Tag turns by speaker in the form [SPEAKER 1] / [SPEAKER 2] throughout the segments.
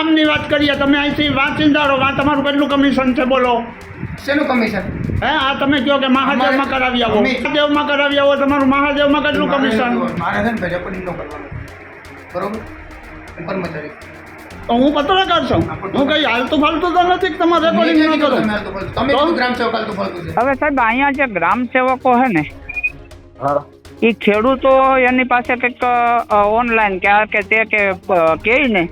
[SPEAKER 1] કામની વાત કરીએ તમે અહીંથી વાંચીંદારો વા તમારું કેટલું કમિશન છે બોલો.
[SPEAKER 2] શેનું કમિશન
[SPEAKER 1] હે આ તમે કહો કે મહાદેવમાં કરાવી આવો મહાદેવમાં કરાવી આવો તમારું મહાદેવમાં કેટલું કમિશન
[SPEAKER 2] મારે છે ને રેકોર્ડિંગ બરોબર? કર્મચારી
[SPEAKER 1] તો હું પત્રકાર છું હું કઈ હાલતું ફાલતું તો નથી કે તમારે રેકોર્ડિંગ ન કરો
[SPEAKER 2] તમે હાલતું ફાલતું? તમે
[SPEAKER 1] તો?
[SPEAKER 2] કીધું ગ્રામ સેવક હાલતું ફાલતું છે.
[SPEAKER 3] હવે સાહેબ અહીંયા જે ગ્રામ સેવકો છે ને એ ખેડૂતો એની પાસે કંઈક ઓનલાઈન કે આ કે તે કે કહે ને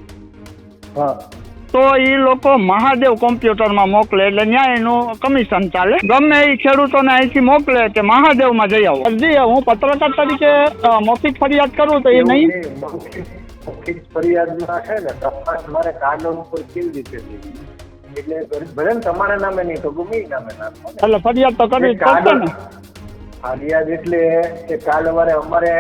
[SPEAKER 3] તો એ લોકો મહાદેવ કોમ્પ્યુટરમાં મોકલે એટલે ત્યાં એનું કમિશન ચાલે. ગમે એ ખેડૂતોને અહીંથી મોકલે કે મહાદેવમાં જઈ આવો. અરજી હું પત્રકાર તરીકે મૌખિક ફરિયાદ કરું તો એ નહીં.
[SPEAKER 4] મૌખિક- મૌખિક ફરિયાદમાં છે ને તપાસ મારે કાનૂન ઉપર કેવી રીતે એટલે ભલે તમારા નામે નહીં તો ગમે નામે નાખો
[SPEAKER 3] એટલે ફરિયાદ તો કરવી પડશે ને.
[SPEAKER 4] ફરિયાદ એટલે કે કાલ અમારે અમારે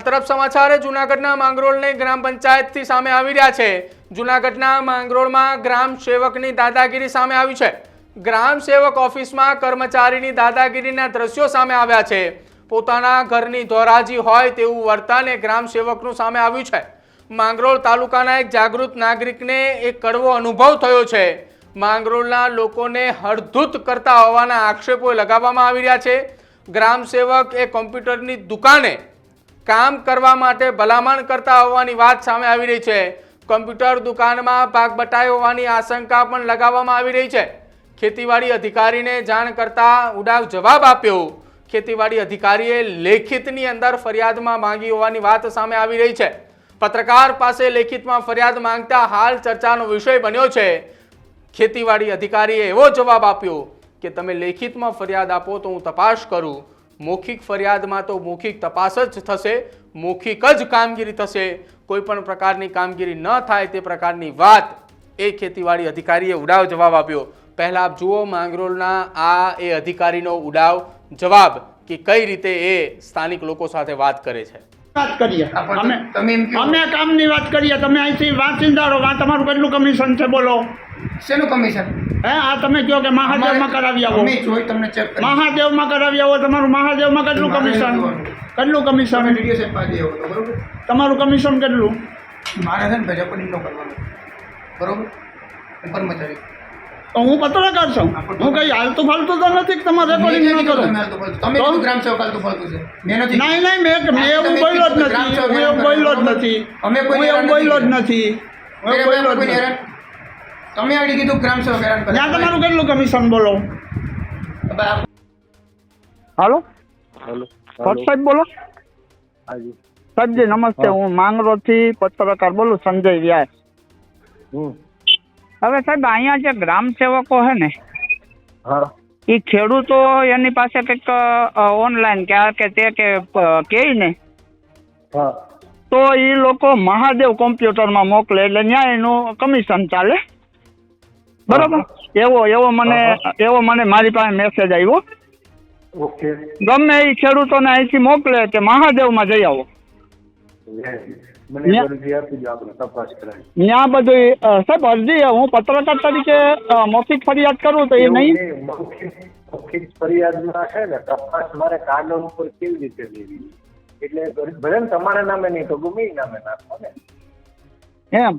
[SPEAKER 5] આ તરફ સમાચાર, જૂનાગઢના માંગરોળને ગ્રામ પંચાયતથી સામે આવી રહ્યા છે. જૂનાગઢના માંગરોળમાં ગ્રામ સેવકની દાદાગીરી સામે આવી છે. ગ્રામ સેવક ઓફિસમાં કર્મચારીની દાદાગીરીના દ્રશ્યો સામે આવ્યા છે. પોતાના ઘરની ધોરાજી હોય તેવું વર્તન ગ્રામ સેવકનું સામે આવ્યું છે. માંગરોળ તાલુકાના એક જાગૃત નાગરિકને એક કડવો અનુભવ થયો છે. માંગરોળના લોકોને હળધૂત કરતા હોવાના આક્ષેપો લગાવવામાં આવી રહ્યા છે. ગ્રામ સેવક એ કોમ્પ્યુટરની દુકાને કામ કરવા માટે ભલામણ કરતા હોવાની વાત સામે આવી રહી છે. કમ્પ્યુટર દુકાનમાં ભાગ બટાઈ હોવાની આશંકા પણ લગાવવામાં આવી રહી છે. ખેતીવાડી અધિકારીને જાણ કરતા ઉડાવ જવાબ આપ્યો. ખેતીવાડી અધિકારીએ લેખિતની અંદર ફરિયાદમાં માંગી હોવાની વાત સામે આવી રહી છે. પત્રકાર પાસે લેખિતમાં ફરિયાદ માંગતા હાલ ચર્ચાનો વિષય બન્યો છે. ખેતીવાડી અધિકારીએ એવો જવાબ આપ્યો કે, તમે લેખિતમાં ફરિયાદ આપો તો હું તપાસ કરું. મૌખિક ફરિયાદમાં તો મૌખિક તપાસ જ થશે મૌખિક જ કામગીરી થશે. કોઈ પણ પ્રકારની કામગીરી ન થાય તે પ્રકારની વાત એ ખેતીવાડી અધિકારીએ ઉડાવ જવાબ આપ્યો. પહેલા આપ જુઓ માંગરોળના આ એ અધિકારીનો ઉડાવ જવાબ કે કઈ રીતે એ સ્થાનિક લોકો સાથે વાત કરે છે.
[SPEAKER 1] વાત કરીએ. અમે
[SPEAKER 2] તમે એમ કહો.
[SPEAKER 1] અમે કામની વાત કરીએ. તમે અહીંથી વાંચીને વા તમારું કેટલું કમિશન છે બોલો.
[SPEAKER 2] શેનું કમિશન?
[SPEAKER 1] હે આ તમે કહો કે મહાદેવમાં કરાવી આવો.
[SPEAKER 2] જોઈ તમને ચેક
[SPEAKER 1] મહાદેવમાં કરાવી આવો તમારું મહાદેવમાં કેટલું કમિશન. કેટલું કમિશન તમારું કમિશન કેટલું?
[SPEAKER 2] મારે છે ને ભાઈ રેકોર્ડિંગ કરવાનું. બરોબર? હું કર્મચારી
[SPEAKER 1] તો હું પત્રકાર છું. હું કઈ હાલતું ફાલતું તો નથી કે તમારે રેકોર્ડિંગ ન કરો?
[SPEAKER 2] તમે ગ્રામ સેવક હાલતું ફાલતું છે. મેં નથી.
[SPEAKER 1] નહીં નહીં મેં મેં એવું બોલ્યો જ નથી.
[SPEAKER 2] મેં
[SPEAKER 1] હું એવું બોલ્યો જ નથી.
[SPEAKER 2] અમે કોઈ
[SPEAKER 1] એવું બોલ્યો જ
[SPEAKER 2] નથી. તમે આડી કીધું ગ્રામ સેવક હેરાન કરે.
[SPEAKER 1] ત્યાં તમારું કેટલું કમિશન બોલો?
[SPEAKER 2] હવે
[SPEAKER 3] હાલો?
[SPEAKER 4] હલો.
[SPEAKER 3] ભટ્ટ સાહેબ બોલો.
[SPEAKER 4] હાજી.
[SPEAKER 3] સાહેબજી નમસ્તે.
[SPEAKER 4] હું.
[SPEAKER 3] માંગરો થી પત્રકાર બોલું સંજય વ્યાસ હવે સાહેબ અહીંયા જે ગ્રામ સેવકો છે ને
[SPEAKER 4] હા.
[SPEAKER 3] એ ખેડૂતો એની પાસે કંઈક ઓનલાઈન કે આ કે તે કે ને તો એ લોકો મહાદેવ કોમ્પ્યુટરમાં મોકલે એટલે ન્યાય એનું કમિશન ચાલે. બરોબર? એવો એવો મને એવો મને મારી પાસે મેસેજ આવ્યો.
[SPEAKER 4] ઓકે.
[SPEAKER 3] ગમે એ ખેડૂતોને અહીંથી મોકલે કે મહાદેવમાં જઈ આવો. ત્યાં બધું સાહેબ અરજી હું પત્રકાર તરીકે મૌખિક ફરિયાદ કરું તો એ નહીં.
[SPEAKER 4] મૌખિક ફરિયાદમાં છે ને તપાસ મારે કાનૂન ઉપર કેવી રીતે લેવી? એટલે ભલે તમારા નામે નહીં તો ગમે નામે નાખો ને.
[SPEAKER 3] એમ?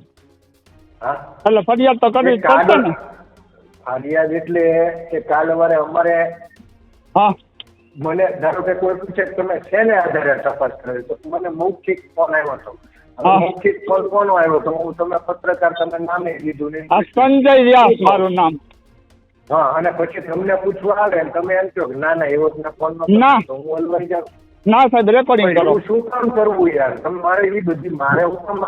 [SPEAKER 3] એટલે ફરિયાદ તો કરવી પડશે ને.
[SPEAKER 4] ફરિયાદ એટલે કે કાલ અમારે અમારે
[SPEAKER 3] હા.
[SPEAKER 4] મને ધારો કે કોઈ પૂછે તમે શેને આધારે તપાસ કરી? તો મને મૌખિક ફોન આવ્યો હતો. મૌખિક ફોન કોનો આવ્યો તો હું તમે પત્રકાર તમે નામે લીધું ને
[SPEAKER 3] સંજય વ્યાસ મારું નામ.
[SPEAKER 4] હા અને પછી તમને પૂછવા આવે તમે એમ કહો ના ના એવો ફોન
[SPEAKER 3] ના.
[SPEAKER 4] હું અલવાઈ જાઉં.
[SPEAKER 3] ના સાહેબ રેકોર્ડિંગ કરો.
[SPEAKER 4] શું કામ કરવું યાર? તમારે મારે એ બધી મારે હું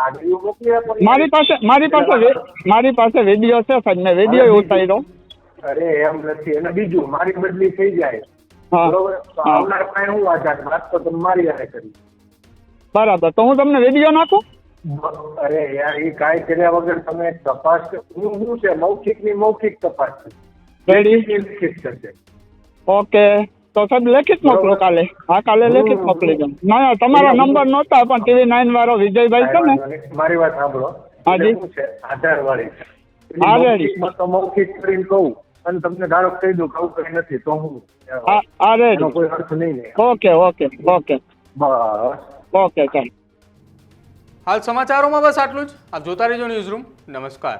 [SPEAKER 4] આપો
[SPEAKER 3] મારી પાસે મારી પાસે મારી પાસે વીડિયો છે સાહેબ મેં વીડિયો ઉતાર્યો
[SPEAKER 4] અરે એમ નથી અને બીજું મારી બદલી થઈ જાય. બરોબર? આવનાર પાસે હું આઝાદ? વાત તો મારી હારે કરી.
[SPEAKER 3] બરાબર તો હું તમને વીડિયો નાખું?
[SPEAKER 4] અરે યાર એ કાંઈ કર્યા વગર તમે તપાસ હું શું છે? મૌખિકની મૌખિક તપાસ છે? લેખિતની
[SPEAKER 3] ઓકે તો સાહેબ લેખિત મોકલો કાલે. હા કાલે લેખિત મોકલી દઉં ના ના તમારા નંબર નહોતા પણ ટીવી નાઇન વાળો વિજયભાઈ છે ને.
[SPEAKER 4] મારી વાત સાંભળો.
[SPEAKER 3] હાજી.
[SPEAKER 4] આધાર વાળી મૌખિક કરીને કહું અને તમને ધારો કહી દઉં કહું કઈ નથી તો હું
[SPEAKER 3] રેડી.
[SPEAKER 4] કોઈ અર્થ નહીં
[SPEAKER 3] ઓકે ઓકે ઓકે.
[SPEAKER 4] બસ.
[SPEAKER 3] ઓકે ચાલ.
[SPEAKER 5] હાલ સમાચારોમાં બસ આટલું જ. આપ જોતા રહેજો ન્યૂઝ રૂમ. નમસ્કાર.